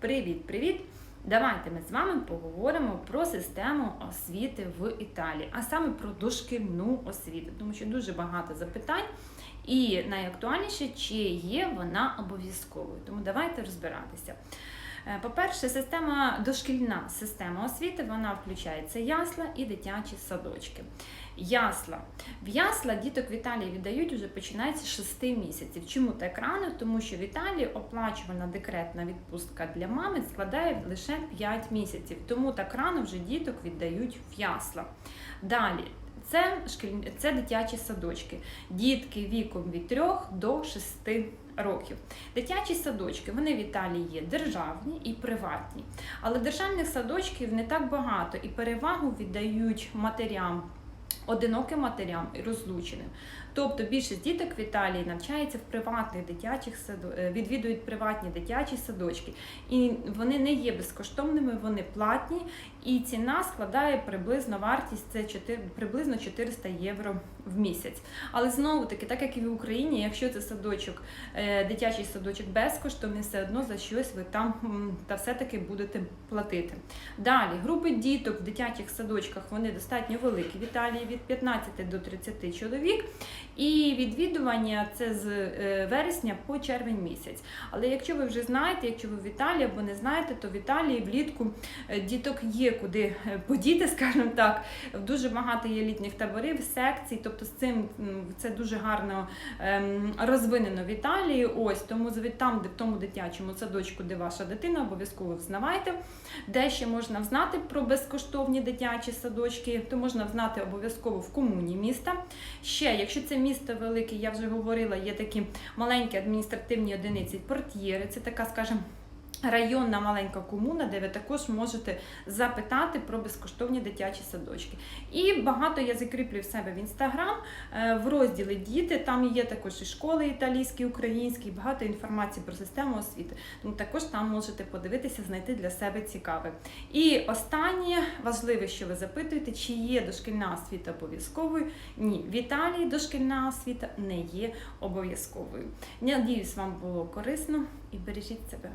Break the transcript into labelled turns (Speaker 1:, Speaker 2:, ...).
Speaker 1: Привіт-привіт! Давайте ми з вами поговоримо про систему освіти в Італії, а саме про дошкільну освіту, тому що дуже багато запитань, і найактуальніше, чи є вона обов'язковою. Тому давайте розбиратися. Е, По-перше, система дошкільна система освіти вона включається ясла і дитячі садочки. Ясла. В ясла діток в Італії віддають уже починається з 6 місяців. Чому так рано? Тому що в Італії оплачувана декретна відпустка для мами складає лише 5 місяців. Тому так рано вже діток віддають в ясла. Далі. Це шкіль... це дитячі садочки. Дітки віком від 3 до 6 років. Дитячі садочки вони в Італії є державні і приватні. Але державних садочків не так багато і перевагу віддають матерям. Одиноким матерям і розлученим. Тобто більшість діток в Італії навчається в приватних дитячих садо... е, відвідують приватні дитячі садочки. І вони не є безкоштовними, вони платні, і ціна складає приблизно вартість це 4, приблизно 400 євро в місяць. Але знову таки, так як і в Україні, якщо це садочок, е, дитячий садочок безкоштовний, все одно за щось ви там та все-таки будете платити. Далі групи діток в дитячих садочках вони достатньо великі в Італії від 15 до 30 чоловік. І відвідування це з е, вересня по червень місяць. Але якщо ви вже знаєте, якщо ви в Італії або не знаєте, то в Італії влітку е, діток є куди е, подіти, скажімо так. Дуже багато є літніх таборів, секцій. Тобто з цим це дуже гарно ем, розвинено в Італії. Ось тому там, де в тому дитячому садочку, де ваша дитина, обов'язково взнавайте. Де ще можна взнати про безкоштовні дитячі садочки, то можна взнати обов'язково в комуні міста. Ще, якщо це місто велике, я вже говорила, є такі маленькі адміністративні одиниці, портьєри, це така, скажімо, Районна маленька комуна, де ви також можете запитати про безкоштовні дитячі садочки. І багато я закріплю в себе в інстаграм е, в розділі Діти. Там є також і школи італійські, українські, багато інформації про систему освіти. Тому також там можете подивитися, знайти для себе цікаве. І останнє важливе, що ви запитуєте, чи є дошкільна освіта обов'язковою? Ні, в Італії дошкільна освіта не є обов'язковою. Надіюсь, вам було корисно і бережіть себе.